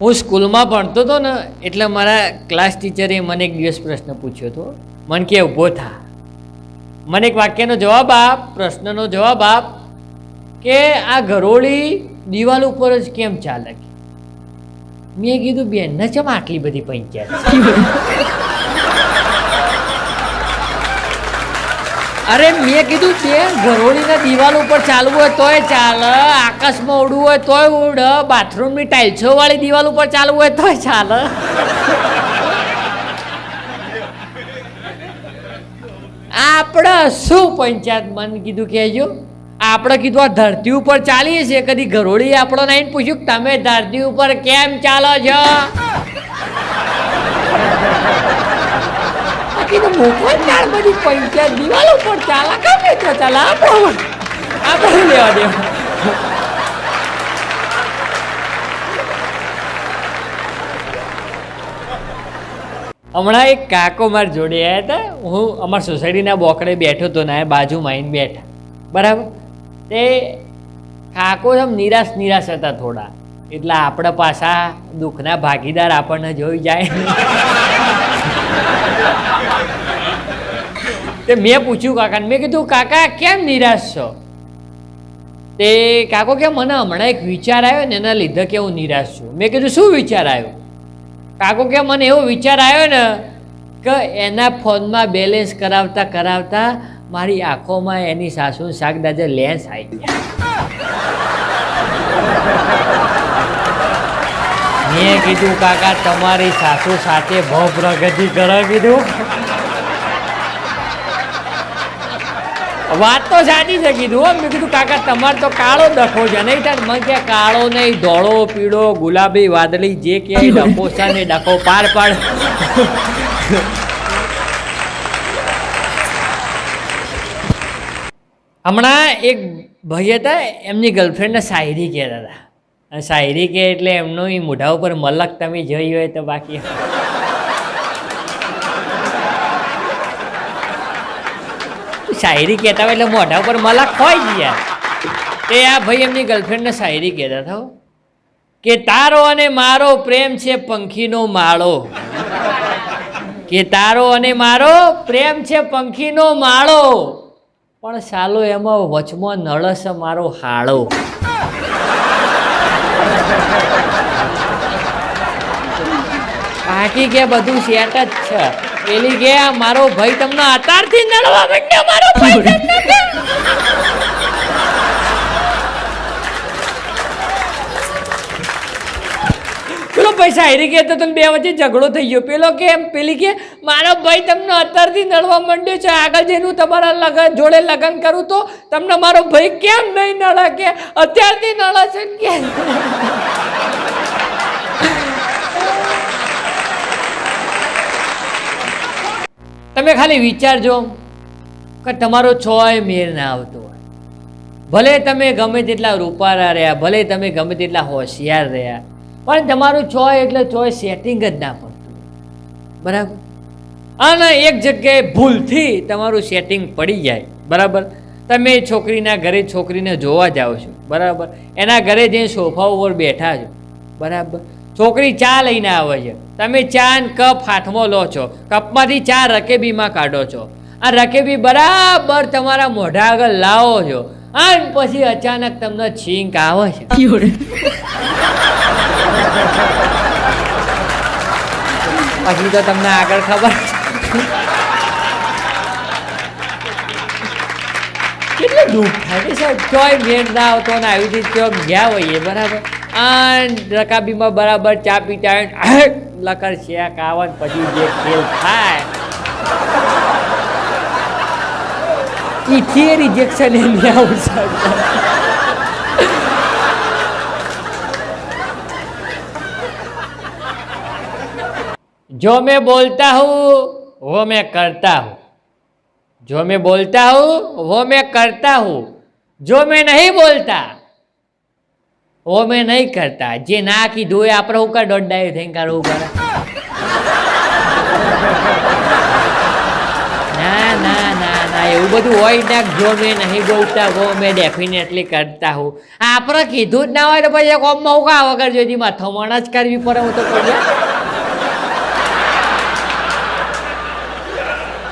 હું સ્કૂલમાં ભણતો હતો ને, એટલે મારા ક્લાસ ટીચરે મને એક દિવસ પ્રશ્ન પૂછ્યો હતો. મન કે ઊભો થા. મને એક વાક્યનો જવાબ આપ, પ્રશ્નનો જવાબ આપ કે આ ઘરોળી દિવાલ ઉપર જ કેમ ચાલે? મેં કીધું, બેન, ને ચમ આટલી બધી પંચાયત? અરે મેં કીધું બેન ઘરોળીના દિવાલ ઉપર ચાલવું હોય તોય ચાલે, આકાશમાં ઉડવું હોય તોય ઉડ, બાથરૂમની ટાઇલ્સો વાળી દિવાલ ઉપર ચાલવું હોય તોય ચાલે. આપણે શું પંચાયત મન કીધું કહેજો આપણે કીધું આ ધરતી ઉપર ચાલીએ છીએ, કદી ઘરોળી આપણો નાઈને પૂછ્યું તમે ધરતી ઉપર કેમ ચાલો છો? આ તો મોકલ ચાર બધી પૈસા દિવાલ ઉપર ચાલા. ગમે તો ચાલા આપણો આપણે લેવા દેવા? હમણાં એક કાકો માર જોડે આવ્યા હતા. હું અમારા સોસાયટીના બોકડે બેઠો હતો ને બાજુમાં આવીને બેઠા. બરાબર? તે કાકો આમ નિરાશ નિરાશ હતા થોડા. એટલે આપણા પાછા દુઃખના ભાગીદાર આપણને જોઈ જાય. તે મેં પૂછ્યું કાકાને. મેં કીધું, કાકા, કેમ નિરાશ છો? તે કાકો, કે મને હમણાં એક વિચાર આવ્યો ને એના લીધે કે હું નિરાશ છું. મેં કીધું, શું વિચાર આવ્યો? કાકો, કે મને એવો વિચાર આવ્યો ને કે એના ફોનમાં બેલેન્સ કરાવતા કરાવતા મારી આંખોમાં એની સાસુ શાકદાજે લેન્સ આવી ગયા. મેં કીધું, કાકા, તમારી સાસુ સાથે બહુ પ્રગતિ કરો, કીધું. વાત તો સાચી છે કીધું હો. મેં કીધું કાકા તમારે તો કાળો ડખો છે. નહીં થાય મને કે કાળો નહીં ધોળો પીળો ગુલાબી વાદળી જે કે ડખો છે ને ડખો પાર પાડ. હમણાં એક ભાઈ હતા એમની ગર્લફ્રેન્ડને શાયરી કહેતા હતા. શાયરી કે એટલે એમનો મોઢા ઉપર મલક તમે જોઈ હોય તો બાકી શાયરી કહેતા હોય એટલે મોઢા ઉપર મલાક હોય જ યાર. એ આ ભાઈ એમની ગર્લફ્રેન્ડને શાયરી કહેતા હતા કે તારો અને મારો પ્રેમ છે પંખીનો માળો. કે તારો અને મારો પ્રેમ છે પંખીનો માળો. પણ સાલો એમાં વચમાં નળસ મારો હાળો. બાકી કે બધું સેટ જ છે. પેલી કે આ મારો ભાઈ તમને અત્યારથી નડવા માંડ્યો, મારો ભાઈ પેલો પૈસા હારી ગયા તો તમે બે વચ્ચે ઝઘડો થઈ ગયો. પેલો કે એમ પેલી કે, મારો ભાઈ તમને અત્યારથી નડવા માંડ્યો છે, આગળ જઈને તમારા લગન, જોડે લગ્ન કરું તો તમને મારો ભાઈ કેમ નહીં નડે? કે અત્યારથી નડે છે કે? તમે ખાલી વિચારજો કે તમારો છોય મેર ના આવતો હોય. ભલે તમે ગમે તેટલા રૂપારા રહ્યા, ભલે તમે ગમે તેટલા હોશિયાર રહ્યા, પણ તમારું છોય એટલે છોય સેટિંગ જ ના પડતું બરાબર? અને એક જગ્યાએ ભૂલથી તમારું સેટિંગ પડી જાય. બરાબર? તમે છોકરીના ઘરે છોકરીને જોવા જાઓ છો. બરાબર? એના ઘરે જઈને સોફા ઉપર બેઠા છો. બરાબર? છોકરી ચા લઈને આવે છે. તમે ચા ને કપ હાથમાં લો છો. કપમાંથી ચા રકેબીમાં કાઢો છો. આ રકેબી બરાબર તમારા મોઢા આગળ લાવો છો. અને પછી અચાનક તમને છીંક આવે છે. પછી તો તમને આગળ ખબર કેટલું દુઃખ થાય છે ચોય મેળ ના આવતો ને આવી રીતે ગયા હોઈએ, બરાબર. રકાબીમાં બરાબર ચા પીતા હોય ને લકર શેક આવે ને પછી જે ખેલ થાય ઈથી રિજેક્શન એની આવશે जो मैं बोलता हूँ वो मैं करता हूँ जो मैं बोलता हूँ वो मैं करता हूँ जो मैं नहीं बोलता હોમે નહીં કરતા. જે ના કીધું એ આપણે હું કર દોડાવી થઈને કરવું પડે? ના ના ના એવું બધું હોય ના જો મેં નહીં ગોવતા ગો મેં ડેફિનેટલી કરતા હું આપણે કીધું જ ના હોય તો પછી કોમમાં હું કા વગર જોઈતી માથો મણ જ કરવી પડે, હું તો પડ્યા.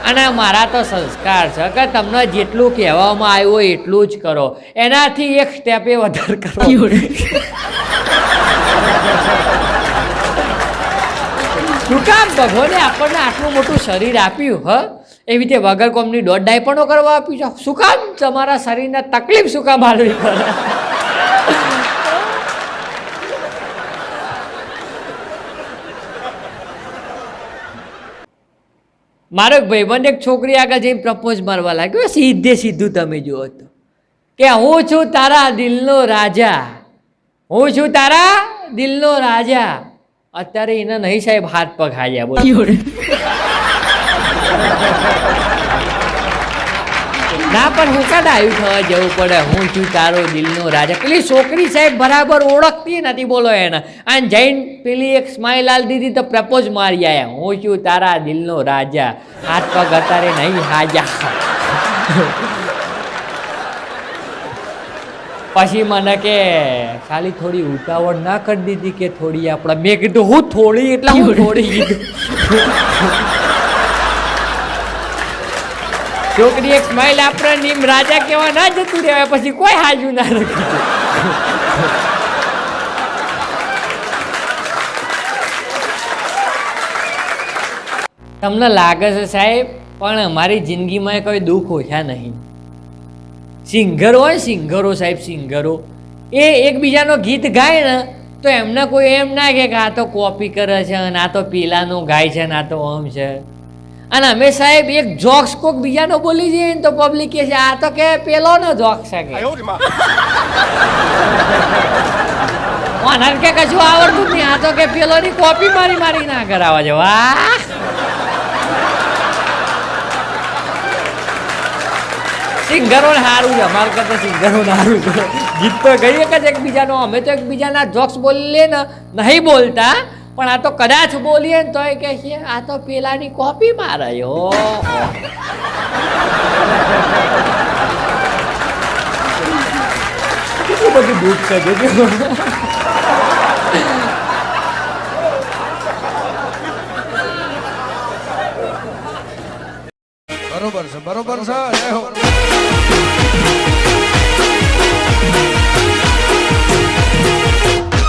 અને મારા તો સંસ્કાર છે કે તમને જેટલું કહેવામાં આવ્યું એટલું જ કરો. એનાથી એક સ્ટેપે વધારે કરો. શું કામ? ભગવાને આપણને આટલું મોટું શરીર આપ્યું, હ? એવી રીતે વગર કોમની દોઢ ડાયપણો કરવા આપ્યું છે. શું કામ? તમારા શરીરને તકલીફ શું કામ આલવી પડે? મારો એક ભાઈબંધ એક છોકરી આગળ જઈને પ્રપોઝ મારવા લાગ્યો. સીધે સીધું તમે જુઓ તો. કે હું છું તારા દિલનો રાજા. હું છું તારા દિલનો રાજા. અત્યારે એને નહીં સાહેબ હાથ પગ હાજ્યા બોલો. ના પણ હું કાં આવ્યું થવા જવું પડે હું છું તારો દિલનો રાજા. પેલી છોકરી સાહેબ બરાબર ઓળખતી નથી બોલો એને. અને જૈન પેલી એક સ્માઇલ આલ દીધી તો પ્રપોઝ મારી આવ્યા હું છું તારા દિલનો રાજા. હાથ પગ અત્યારે નહીં હાજા. પછી મને કે ખાલી થોડી ઉતાવળ ના કરી દીધી કે થોડી આપણે? મેં કીધું હું થોડી એટલે હું થોડી. કીધું છોકરી એક સ્માઇલ આપણે નીમ રાજા કેવા ના જતું રહેવાય પછી કોઈ હાજુ ના રાખી. તમને લાગે છે સાહેબ, પણ અમારી જિંદગીમાં કોઈ દુઃખ ઓછા નહીં. સિંગરો હોય, સિંગરો સાહેબ, સિંગરો. એ એકબીજાનો ગીત ગાય ને, તો એમને કોઈ એમ ના કે આ તો કોપી કરે છે ના તો પેલાનું ગાય છે ને તો આમ છે. અને અમે સાહેબ એક જોક્સ કોક બીજાનો બોલી જઈએ ને તો પબ્લિક કહે છે આ તો કે પેલોનો જોક્સ છે કે. ઓનર કે કશું આવડતું નહીં આ તો કે પેલોની કોપી મારી મારી ના કરાવવા છે. વાહ! સિંગરોને સારું છે અમારે કરતા સિંગરો સારું છે. ગીત તો ગઈ એક જ એકબીજાનો અમે તો એકબીજાના જોક્સ બોલીએ ને નહીં બોલતા. પણ આ તો કદાચ બોલીએ ને તોય કે છે આ તો પેલાની કોપી મારાયો કેટલું બધું દુઃખ છે બરોબર છે બરોબર છે જય હો.